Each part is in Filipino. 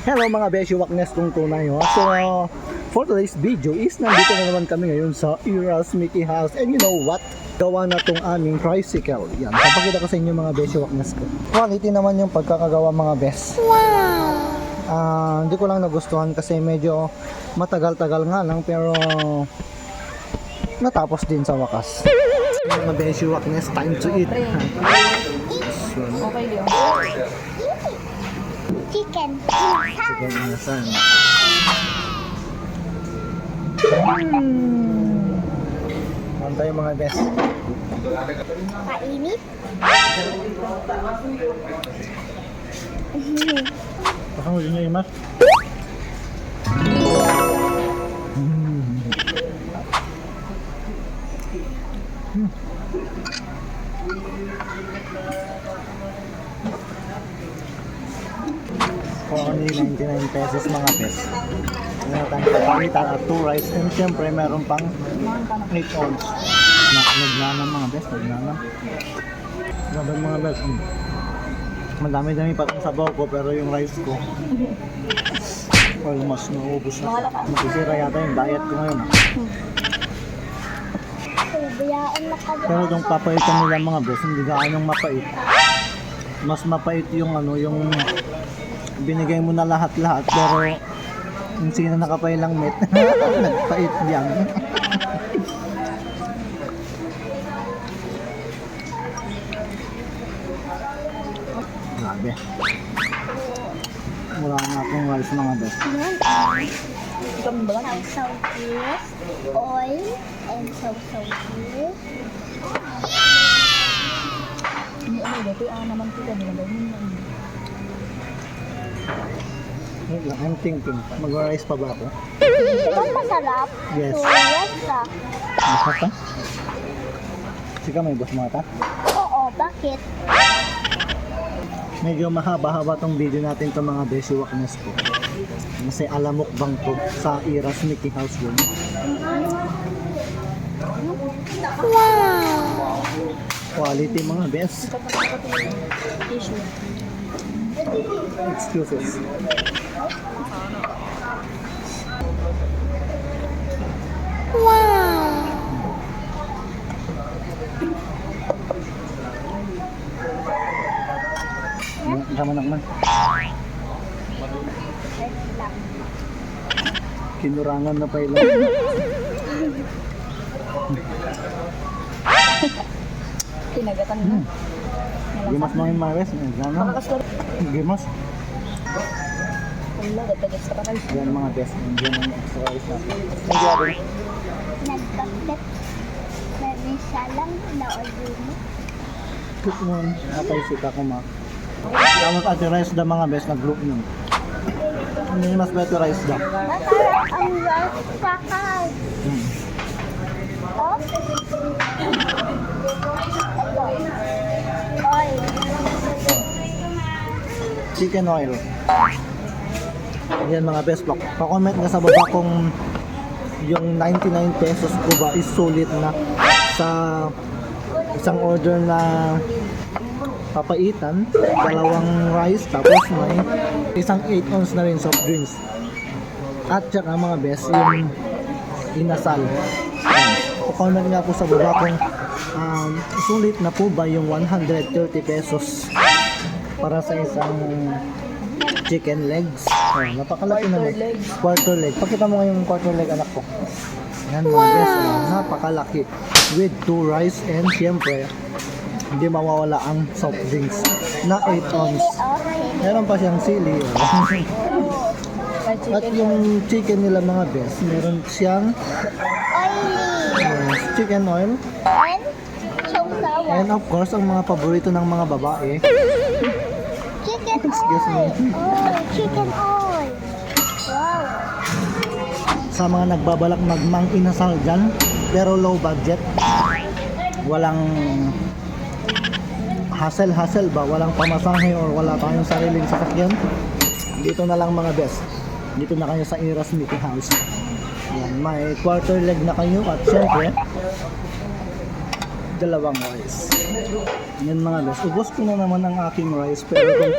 Hello mga Beshi Waknes kung tunay ho. So, uh, for today's video is nandito na naman kami ngayon sa Iras Mickey House. And you know what? Gawa na tong aming tricycle. Yan, papakita ko sa inyo mga Beshi Waknes ko. Quality naman yung pagkakagawa mga bes. Wow! Ah, hindi ko lang nagustuhan kasi medyo matagal-tagal nga lang pero natapos din sa wakas. Mga Beshi Waknes, time to eat. So, Okay, Chicken. Sige, inasan. Hmm. Ano tayo mga best? Mainit. Pakang ulit niya yung mas. Ano yung 99 pesos mga pes. Meron tayong papalitan at 2 rice and syempre meron pang 8 ounce. Na, nagnanam mga bes, nagnanam. Grabe mga. Mm. Madami-dami pa itong sabaw ko pero yung rice ko almost naubos na. Masisira yata yung diet ko ngayon. ah. Pero itong papaitan nila mga bes, hindi gaanong mapait. Mas mapait yung ano, yung binigay mo na lahat-lahat pero yung sino nakapailang met, nagpait diyan. Grabe. Wala na akong rice mga bes. Ikaw mo ba? Sausaw juice, oil, and juice. Hindi ano, dito ah naman kita nila ba yun? Wait lang, I'm thinking, mag-rice pa ba ako? Diba masarap? Yes. So, yes ka. Masarap ka? Sige, may boss mga ta. Oo, bakit? Medyo mahaba-haba tong video natin to mga Beshi Waknes ko. Kasi alamok bang to sa Iras Mickey House yun. Wow! Quality mga best. Excuses. Wow! Tama na man. Kinurangan na pa ilang. Kinagatan mo. Gimas mo yung mares. Ka Gimas. Yan mga best. Yan ang extra rice natin. Ang grabe. Nagkakit. Nag-isa lang na mo. Cook mo. Napay sika ko ma. Tapos ate rice da mga best. Nag-group nun. Hindi mas better rice da. Masarap ang rice kakal. Hmm. Oh? Oil. chicken oil. Yan mga best block. Pa-comment nga sa baba kung yung 99 pesos ko ba is sulit na sa isang order na papaitan, dalawang rice, tapos may isang 8 ounce na rin soft drinks. At saka mga best, yung inasal. Pa-comment nga po sa baba kung um, sulit na po ba yung 130 pesos para sa isang chicken legs. Oh, napakalaki Quarter naman. leg. Quarter leg. Pakita mo nga yung quarter leg anak ko. Yan mga best. Oh, napakalaki. With two rice and siyempre, hindi mawawala ang soft drinks na 8 ounce. Meron pa siyang sili. oh. At yung chicken nila mga best, meron siyang Oily. yes, chicken oil. And of course, ang mga paborito ng mga babae, Chicken oil. Oh, chicken oil. Wow. sa mga nagbabalak magmang inasal dyan, pero low budget, walang hassle-hassle ba, walang pamasahe or wala tayong sariling sasakyan, dito na lang mga best. Dito na kayo sa Iras Mickey House. Yan, may quarter leg na kayo at syempre, dalawang rice. Yan mga best. Ubos ko na naman ang aking rice pero kung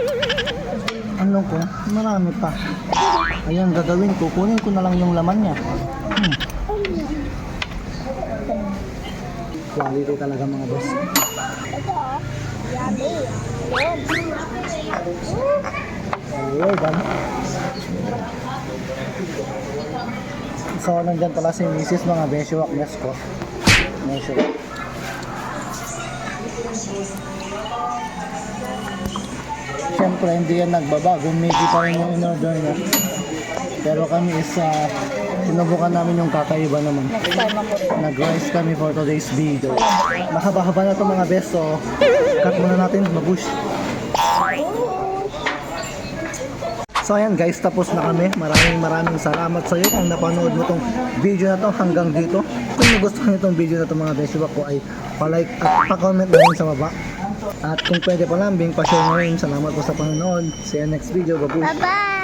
ano ko, marami pa. Ayan, gagawin ko, kunin ko na lang yung laman niya. Hmm. Quality talaga mga boss. Ayun, dami. So, nandyan pala si Mrs. mga Beshiwak Bes ko. Siyempre, hindi yan nagbabago. Mickey pa rin yung in-order niya. Pero kami is, uh, sinubukan namin yung kakaiba naman. Nag-rice kami for today's video. Mahaba-haba na to mga best, so cut muna natin, mabush. So ayan guys, tapos na kami. Maraming maraming salamat sa iyo kung napanood mo tong video na to hanggang dito. Kung nagustuhan niyo tong video na to mga best, ko ay pa-like at pa-comment na rin sa baba. At kung pwede pa lambing, pa-share na rin. Salamat po sa panonood. See you next video. Babush! Bye-bye.